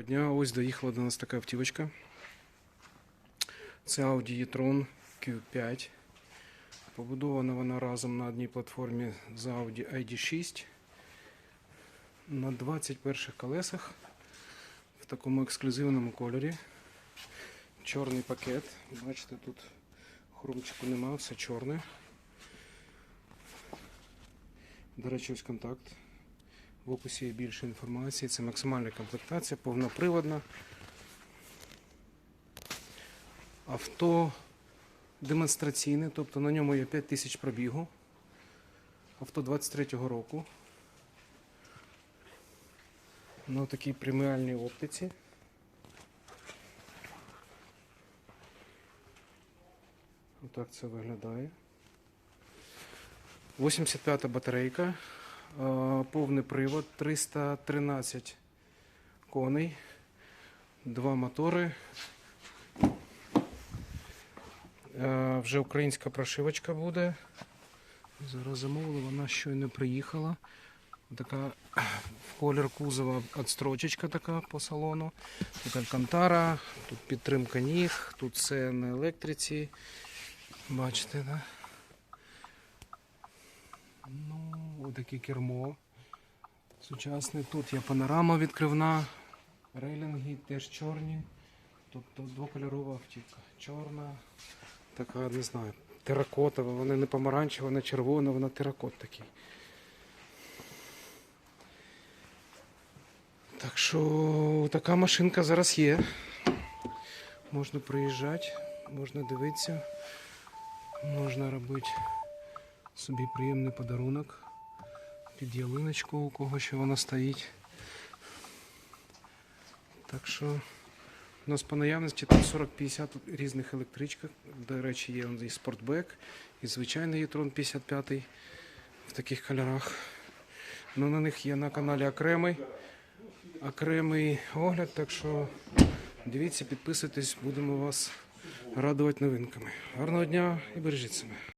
Доброго дня. Ось доїхала до нас така автівочка. Це Audi e-tron Q5. Побудована вона разом на одній платформі з Audi ID6 на 21 колесах в такому ексклюзивному кольорі. Чорний пакет. Бачите, тут хрумчику нема, все чорне. До речі, ось контакт. В описі є більше інформації. Це максимальна комплектація, повноприводна. Авто демонстраційне, тобто на ньому є 5000 пробігу. Авто 23-го року. На такій преміальній оптиці. Отак це виглядає. 85-та батарейка. Е, Повний привод 313 коней, два мотори. Е, Вже українська прошивочка буде. Зараз замовили, вона щойно приїхала. Така колір кузова отстрочечка така по салону. Тут алькантара, тут підтримка ніг, тут все на електриці. Бачите, да? Ну, отаке кермо. Сучасне. Тут є панорама відкривна, рейлінги теж чорні. Тобто двокольорова автівка. Чорна, така, не знаю, теракотова, вона не помаранчева, не червона, вона теракот такий. Так що така машинка зараз є. Можна приїжджати, можна дивитися, можна робити собі приємний подарунок під ялиночку, у кого ще вона стоїть. Так що у нас по наявності там 40-50 різних електричок. До речі, є і спортбек, і звичайний Єтрон 55 в таких кольорах. Ну, на них є на каналі окремий, окремий огляд, так що дивіться, підписуйтесь, будемо вас радувати новинками. Гарного дня і бережіть себе.